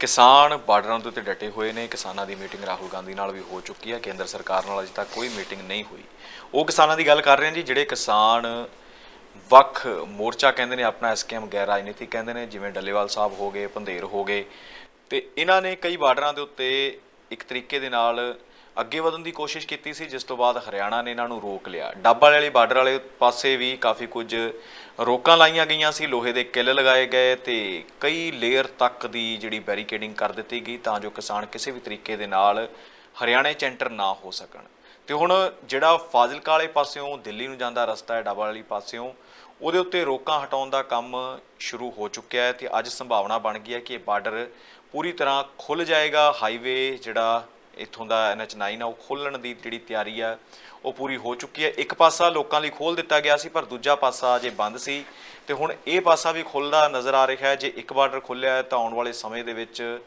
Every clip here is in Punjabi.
ਕਿਸਾਨ ਬਾਰਡਰਾਂ ਦੇ ਉੱਤੇ ਡਟੇ ਹੋਏ ਨੇ। ਕਿਸਾਨਾਂ ਦੀ ਮੀਟਿੰਗ ਰਾਹੁਲ ਗਾਂਧੀ ਨਾਲ ਵੀ ਹੋ ਚੁੱਕੀ ਹੈ। ਕੇਂਦਰ ਸਰਕਾਰ ਨਾਲ ਅਜੇ ਤੱਕ ਕੋਈ ਮੀਟਿੰਗ ਨਹੀਂ ਹੋਈ। ਉਹ ਕਿਸਾਨਾਂ ਦੀ ਗੱਲ ਕਰ ਰਹੇ ਹਾਂ ਜੀ, ਜਿਹੜੇ ਕਿਸਾਨ ਵੱਖ ਮੋਰਚਾ ਕਹਿੰਦੇ ਨੇ, ਆਪਣਾ ਐਸਕੇਐਮ ਗੈਰ ਰਾਜਨੀਤਿਕ ਕਹਿੰਦੇ ਨੇ, ਜਿਵੇਂ ਡੱਲੇਵਾਲ ਸਾਹਿਬ ਹੋ ਗਏ ਪੰਧੇਰ ਹੋ ਗਏ। ਤੇ ਇਹਨਾਂ ਨੇ ਕਈ ਬਾਰਡਰਾਂ ਦੇ ਉੱਤੇ ਇੱਕ ਤਰੀਕੇ ਦੇ ਨਾਲ ਅੱਗੇ ਵਧਣ ਦੀ ਕੋਸ਼ਿਸ਼ ਕੀਤੀ ਸੀ, ਜਿਸ ਤੋਂ ਬਾਅਦ ਹਰਿਆਣਾ ਨੇ ਇਹਨਾਂ ਨੂੰ ਰੋਕ ਲਿਆ। ਡੱਬ ਵਾਲੀ ਬਾਰਡਰ ਵਾਲੇ ਪਾਸੇ ਵੀ ਕਾਫੀ ਕੁਝ ਰੋਕਾਂ ਲਾਈਆਂ ਗਈਆਂ ਸੀ, ਲੋਹੇ ਦੇ ਕਿੱਲ ਲਗਾਏ ਗਏ ਤੇ ਕਈ ਲੇਅਰ ਤੱਕ ਦੀ ਜਿਹੜੀ ਬੈਰੀਕੇਡਿੰਗ ਕਰ ਦਿੱਤੀ ਗਈ ਤਾਂ ਜੋ ਕਿਸਾਨ ਕਿਸੇ ਵੀ ਤਰੀਕੇ ਦੇ ਨਾਲ ਹਰਿਆਣੇ ਚ ਐਂਟਰ ਨਾ ਹੋ ਸਕਣ। ਤੇ ਹੁਣ ਜਿਹੜਾ ਫਾਜ਼ਿਲਕਾ ਵਾਲੇ ਪਾਸਿਓਂ ਦਿੱਲੀ ਨੂੰ ਜਾਂਦਾ ਰਸਤਾ ਹੈ, ਡੱਬਾ ਵਾਲੀ ਪਾਸਿਓਂ, ਉਹਦੇ ਉੱਤੇ ਰੋਕਾਂ ਹਟਾਉਣ ਦਾ ਕੰਮ ਸ਼ੁਰੂ ਹੋ ਚੁੱਕਿਆ ਹੈ ਤੇ ਅੱਜ ਸੰਭਾਵਨਾ ਬਣ ਗਈ ਹੈ ਕਿ ਇਹ ਬਾਰਡਰ ਪੂਰੀ ਤਰ੍ਹਾਂ ਖੁੱਲ ਜਾਏਗਾ, ਹਾਈਵੇ ਜਿਹੜਾ ਇੱਥੋਂ ਦਾ NH9 ਆ ਉਹ ਖੋਲਣ ਦੀ ਜਿਹੜੀ ਤਿਆਰੀ ਆ, ਉਹ ਪੂਰੀ ਹੋ ਚੁੱਕੀ ਹੈ। ਇੱਕ ਪਾਸਾ ਲੋਕਾਂ ਲਈ ਖੋਲ ਦਿੱਤਾ ਗਿਆ ਸੀ, ਪਰ ਦੂਜਾ ਪਾਸਾ ਅਜੇ ਬੰਦ ਸੀ। ਤੇ ਹੁਣ ਇਹ ਪਾਸਾ ਵੀ ਖੁੱਲਦਾ ਨਜ਼ਰ ਆ ਰਿਹਾ ਹੈ। ਜੇ ਇੱਕ ਬਾਰਡਰ ਖੁੱਲਿਆ ਤਾਂ ਆਉਣ ਵਾਲੇ ਸਮੇਂ ਦੇ ਵਿੱਚ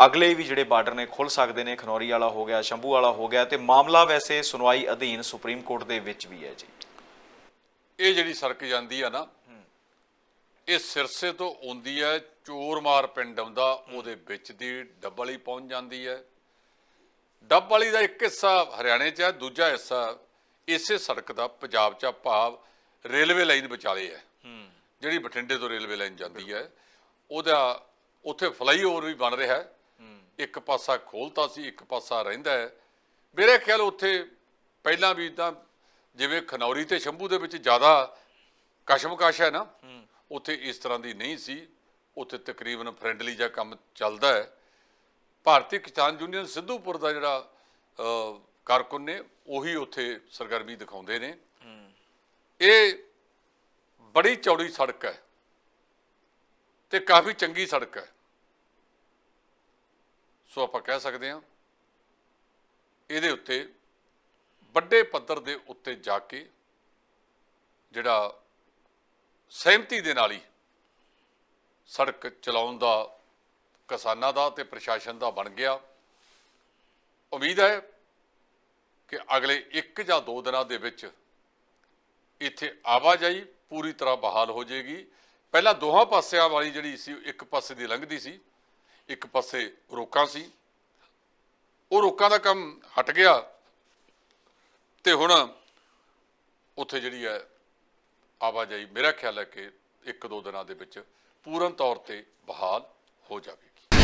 ਅਗਲੇ ਵੀ ਜਿਹੜੇ ਬਾਰਡਰ ਨੇ ਖੁੱਲ ਸਕਦੇ ਨੇ। ਖਨੌਰੀ ਵਾਲਾ ਹੋ ਗਿਆ, ਸ਼ੰਭੂ ਵਾਲਾ ਹੋ ਗਿਆ। ਤੇ ਮਾਮਲਾ ਵੈਸੇ ਸੁਣਵਾਈ ਅਧੀਨ ਸੁਪਰੀਮ ਕੋਰਟ ਦੇ ਵਿੱਚ ਵੀ ਹੈ ਜੀ। ਇਹ ਜਿਹੜੀ ਸੜਕ ਜਾਂਦੀ ਆ ਨਾ, ਇਹ ਸਿਰਸੇ ਤੋਂ ਆਉਂਦੀ ਹੈ, ਚੋਰ ਮਾਰ ਪਿੰਡ ਆਉਂਦਾ, ਉਹਦੇ ਵਿੱਚ ਦੀ ਡੱਬਲ ਹੀ ਪਹੁੰਚ ਜਾਂਦੀ ਹੈ। ਡੱਬ ਵਾਲੀ ਦਾ ਇੱਕ ਹਿੱਸਾ ਹਰਿਆਣੇ 'ਚ ਹੈ ਦੂਜਾ ਹਿੱਸਾ ਇਸੇ ਸੜਕ ਦਾ ਪੰਜਾਬ 'ਚ ਆ, ਭਾਵ ਰੇਲਵੇ ਲਾਈਨ ਵਿਚਾਲੇ ਹੈ। ਜਿਹੜੀ ਬਠਿੰਡੇ ਤੋਂ ਰੇਲਵੇ ਲਾਈਨ ਜਾਂਦੀ ਹੈ ਉਹਦਾ ਉੱਥੇ ਫਲਾਈਓਵਰ ਵੀ ਬਣ ਰਿਹਾ ਹੈ। ਇੱਕ ਪਾਸਾ ਖੋਲਤਾ ਸੀ ਇੱਕ ਪਾਸਾ ਰਹਿੰਦਾ ਹੈ। ਮੇਰੇ ਖਿਆਲ ਉੱਥੇ ਪਹਿਲਾਂ ਵੀ ਤਾਂ ਜਿਵੇਂ ਖਨੌਰੀ ਤੇ ਸ਼ੰਭੂ ਦੇ ਵਿੱਚ ਜ਼ਿਆਦਾ ਕਸ਼ਮਕਸ਼ ਹੈ ਨਾ ਉੱਥੇ ਇਸ ਤਰ੍ਹਾਂ ਦੀ ਨਹੀਂ ਸੀ। ਉੱਥੇ ਤਕਰੀਬਨ ਫਰੈਂਡਲੀ ਜਿਹਾ ਕੰਮ ਚੱਲਦਾ ਹੈ। ਭਾਰਤੀ ਕਿਸਾਨ ਯੂਨੀਅਨ ਸਿੱਧੂਪੁਰ ਦਾ ਜਿਹੜਾ ਕਾਰਕੁਨ ਨੇ ਉਹੀ ਉੱਥੇ ਸਰਗਰਮੀ ਦਿਖਾਉਂਦੇ ਨੇ। ਇਹ ਬੜੀ ਚੌੜੀ ਸੜਕ ਹੈ ਤੇ ਕਾਫੀ ਚੰਗੀ ਸੜਕ ਹੈ। ਸੋ ਆਪਾਂ ਕਹਿ ਸਕਦੇ ਹਾਂ ਇਹਦੇ ਉੱਤੇ ਵੱਡੇ ਪੱਧਰ ਦੇ ਉੱਤੇ ਜਾ ਕੇ ਜਿਹੜਾ ਸਹਿਮਤੀ ਦੇ ਨਾਲ ਹੀ ਸੜਕ ਚਲਾਉਣ ਦਾ ਕਿਸਾਨਾਂ ਦਾ ਤੇ ਪ੍ਰਸ਼ਾਸਨ ਦਾ ਬਣ ਗਿਆ। ਉਮੀਦ ਹੈ ਕਿ ਅਗਲੇ 1 ਜਾਂ 2 ਦਿਨਾਂ ਦੇ ਵਿੱਚ ਇੱਥੇ ਆਵਾਜਾਈ ਪੂਰੀ ਤਰ੍ਹਾਂ ਬਹਾਲ ਹੋ ਜਾਏਗੀ। ਪਹਿਲਾਂ ਦੋਹਾਂ ਪਾਸਿਆਂ ਵਾਲੀ ਜਿਹੜੀ ਸੀ ਇੱਕ ਪਾਸੇ ਦੀ ਲੰਘਦੀ ਸੀ, ਇੱਕ ਪਾਸੇ ਰੋਕਾਂ ਸੀ। ਉਹ ਰੋਕਾਂ ਦਾ ਕੰਮ ਹਟ ਗਿਆ ਤੇ ਹੁਣ ਉੱਥੇ ਜਿਹੜੀ ਹੈ ਆਵਾਜਾਈ ਮੇਰਾ ਖਿਆਲ ਹੈ ਕਿ ਇੱਕ ਦੋ ਦਿਨਾਂ ਦੇ ਵਿੱਚ ਪੂਰਨ ਤੌਰ ਤੇ ਬਹਾਲ ਹੋ ਜਾਵੇ